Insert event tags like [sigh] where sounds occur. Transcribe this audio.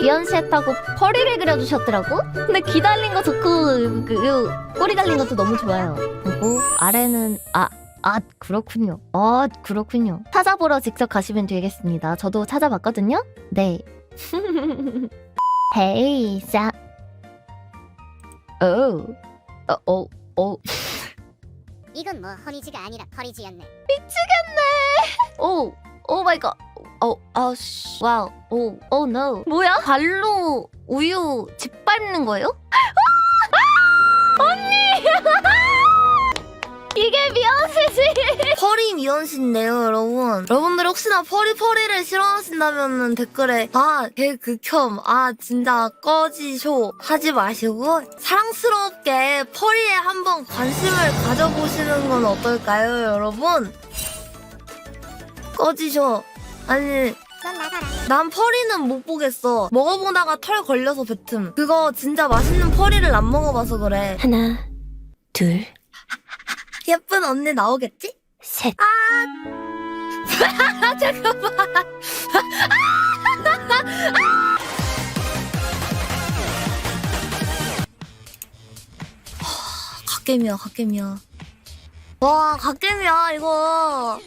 비욘세 했다고 허리를 그려주셨더라고? 근데 귀 달린 거 좋고 그, 요 꼬리 달린 것도 너무 좋아요. 그리고 아래는 아. 아 그렇군요. 아 그렇군요. 찾아보러 직접 가시면 되겠습니다. 저도 찾아봤거든요. 네. [laughs] 헤이 싸. 오. 어, 어, 어. 이건 뭐 허니지가 아니라 커리지였네. 오, 오 마이 갓. 오, 아, 씨. 와우. 오, 오, 노. 뭐야? 발로 우유 짓밟는 거예요? [laughs] 아! 언니! [laughs] 이게 비욘세지. 펄이 미연씨인데요, 여러분. 여러분들 혹시나 펄이 펄이를 싫어하신다면 댓글에 아, 걔 극혐, 아, 진짜 꺼지쇼 하지 마시고 사랑스럽게 펄이에 한번 관심을 가져보시는 건 어떨까요, 여러분? 꺼지쇼. 아니, 넌 나가라. 난 펄이는 못 보겠어. 먹어보다가 털 걸려서 뱉음. 그거 진짜 맛있는 펄이를 안 먹어봐서 그래. 하나, 둘, 예쁜 언니 나오겠지? 셋. [laughs] [laughs] 갓겜이야, 갓겜이야. 와, 갓겜이야, 이거.